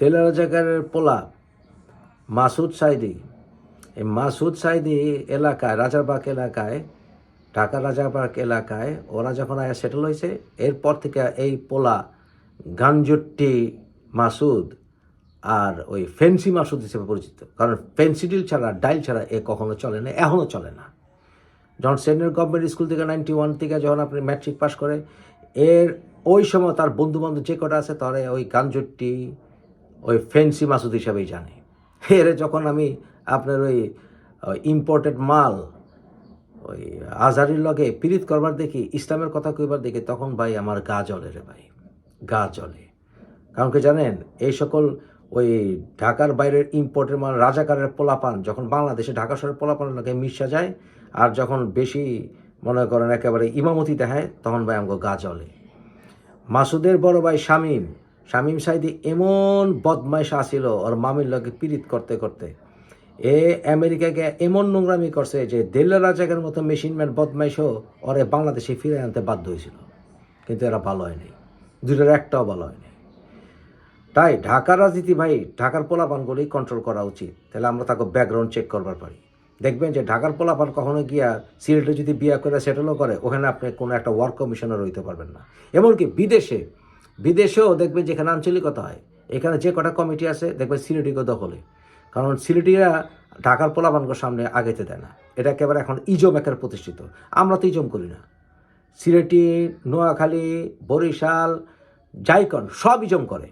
তেলের জায়গার পোলা, মাসুদ সাইদি। এই মাসুদ সাইদি এলাকায় রাজারবাগ এলাকায়, ঢাকা রাজারবাগ এলাকায় ওরা যখন আয়া সেটেল হয়েছে, এরপর থেকে এই পোলা গাঞ্জুট্টি মাসুদ আর ওই ফেন্সি মাসুদ হিসেবে পরিচিত। কারণ ফেন্সি ডিল ছাড়া, ডাইল ছাড়া এ কখনো চলে না এখনও চলে না। যখন সেন্ট্রাল গভর্নমেন্ট স্কুল থেকে নাইনটি ওয়ান থেকে যখন আপনি ম্যাট্রিক পাস করে, এর ওই সময় তার বন্ধু বান্ধব যে কটা আছে, তারা ওই গাঞ্জুট্টি ওই ফেন্সি মাসুদ হিসাবেই জানে। এর যখন আমি আপনার ওই ইম্পোর্টেড মাল, ওই আজহারির লগে পীড়িত করবার দেখি, ইসলামের কথা কইবার দেখি, তখন ভাই আমার গা জ্বলে রে ভাই, গা জ্বলে। কারণ কি জানেন, এই সকল ওই ঢাকার বাইরের ইম্পোর্টের মাল, রাজাকারের পোলাপান, যখন বাংলাদেশে ঢাকা শহরের পোলাপানের লগে মিশা যায়, আর যখন বেশি মনে করেন একেবারে ইমামতি দেখায় তখন ভাই আমাকে গা জ্বলে। মাসুদের বড় ভাই শামীম শামীম সাইদি এমন বদমাইশ আসিল ওর মামির লগে পীড়িত করতে করতে। এ আমেরিকাকে এমন নোংরামি করছে যে দেল্লা রাজাকের মতো মেশিনম্যান বদমাইশও ওরে বাংলাদেশে ফিরে আনতে বাধ্য হয়েছিল। কিন্তু এরা ভালো হয়নি। দুটোর একটাও ভালো হয়নি। তাই ঢাকার রাজনীতি ভাই, ঢাকার পোলাপানগুলোই কন্ট্রোল করা উচিত। তাহলে আমরা তাকে ব্যাকগ্রাউন্ড চেক করবার পারি। দেখবেন যে ঢাকার পোলাপান কখনো গিয়া সিলেটে যদি বিয়া করে সেটেলও করে, ওখানে আপনি কোনো একটা ওয়ার্ক কমিশনার হইতে পারবেন না। এমনকি বিদেশে বিদেশেও দেখবেন যেখানে আঞ্চলিকতা হয়, এখানে যে কটা কমিটি আছে, দেখবেন সিলেটিকে দখলে। কারণ সিলেটিরা ঢাকার পোলাবানকে সামনে আগেতে দেয় না। এটা একেবারে এখন ইজম একের প্রতিষ্ঠিত। আমরা তো ইজম করি না। সিলেটি, নোয়াখালী, বরিশাল, জাইকন সব ইজম করে।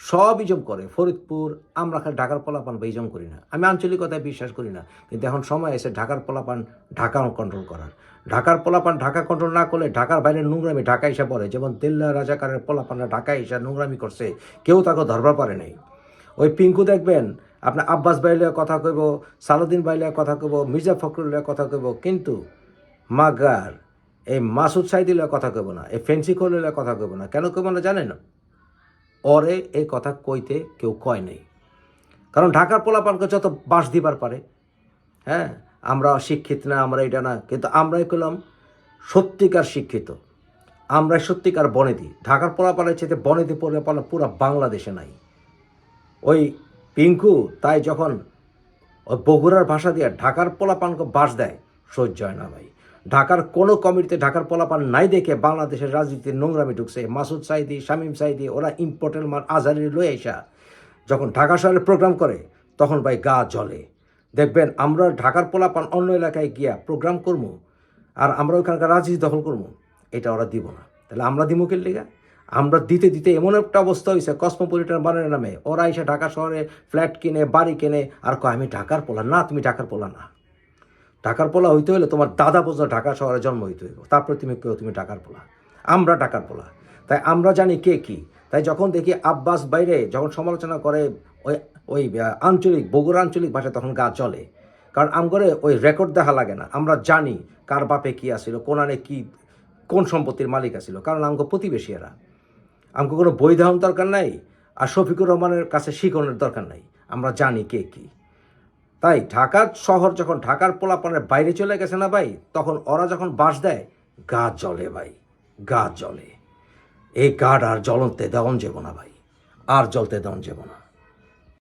সব ইজম করে। ফরিদপুর আমরা ঢাকার পোলাপান বা ইজম করি না। আমি আঞ্চলিকতায় বিশ্বাস করি না, কিন্তু এখন সময় এসে ঢাকার পোলাপান ঢাকা কন্ট্রোল করার। ঢাকার পোলাপান ঢাকা কন্ট্রোল না করলে ঢাকার বাইরের নোংরামি ঢাকা এসে পড়ে। যেমন তেল্লা রাজাকারের পোলাপানরা ঢাকা এসে নোংরামি করছে, কেউ তাকে ধরবার পারে নাই। ওই পিঙ্কু দেখবেন, আপনার আব্বাস বাইলে কথা কইব, সালাউদ্দিন বাইলে কথা কইব, মির্জা ফখরুলের কথা কইব, কিন্তু মাগার, এই মাসুদ সাইদিলের কথা কইব না, এই ফেন্সি খোলের কথা কইব না। কেন কইব না জানেন? ওরে এই কথা কইতে কেউ কয় নাই। কারণ ঢাকার পোলাপানকে যত বাস দিবার পারে। হ্যাঁ আমরা শিক্ষিত না, আমরা এটা না। কিন্তু আমরাই করলাম সত্যিকার শিক্ষিত। আমরা সত্যিকার বনেদি। ঢাকার পোলাপানের চেয়ে বনেদি পোলাপান পুরো বাংলাদেশে নাই। ওই পিঙ্কু, তাই যখন ওই বগুড়ার ভাষা দিয়ে ঢাকার পোলাপানকে বাস দেয়, সহ্য হয় না ভাই। ঢাকার কোনো কমিটিতে ঢাকার পলাপান নাই দেখে বাংলাদেশের রাজনীতির নোংরামি ঢুকছে। মাসুদ সাইদি, শামীম সাইদি, ওরা ইম্পর্টেন্ট মাল আজহারি লয়ে আসা যখন ঢাকা শহরে প্রোগ্রাম করে, তখন ভাই গা জ্বলে। দেখবেন আমরা ঢাকার পোলাপান অন্য এলাকায় গিয়া প্রোগ্রাম করব আর আমরা ওখানকার রাজনীতি দখল করব এটা ওরা দিব না। তাহলে আমরা দিব কে লিগা? আমরা দিতে দিতে এমন একটা অবস্থা হয়েছে কসমোপলিটন বানানোর নামে। ওরা এসে ঢাকা শহরে ফ্ল্যাট কিনে, বাড়ি কিনে, আর কয়, আমি ঢাকার পোলা না, তুমি ঢাকার পোলা না। ঢাকার পোলা হইতে হলে তোমার দাদা পর্যন্ত ঢাকা শহরে জন্ম হইতে হইব। তারপরে তুমি কেউ তুমি ঢাকার পোলা। আমরা ঢাকার পোলা। তাই আমরা জানি কে কি। তাই যখন দেখি আব্বাস বাইরে, যখন সমালোচনা করে ওই ওই আঞ্চলিক বগুড়া আঞ্চলিক ভাষা তখন গা চলে কারণ আমগরে ওই রেকর্ড দেখা লাগে না। আমরা জানি কার বাপে কী আসিল কোন আনে কি, কোন সম্পত্তির মালিক আসিল কারণ আমগো প্রতিবেশী এরা আমাকে কোনো বই দরকার নাই। আর শফিকুর রহমানের কাছে শিখনের দরকার নাই। আমরা জানি কে কি। তাই ঢাকার শহর যখন ঢাকার পোলাপানের বাইরে চলে গেছে না ভাই, তখন ওরা যখন বাস দেয়, গা জলে ভাই, গা জলে এই গাড আর জ্বলতে দেওয়ন যাব না ভাই, আর জ্বলতে দেওয়ন যাব না।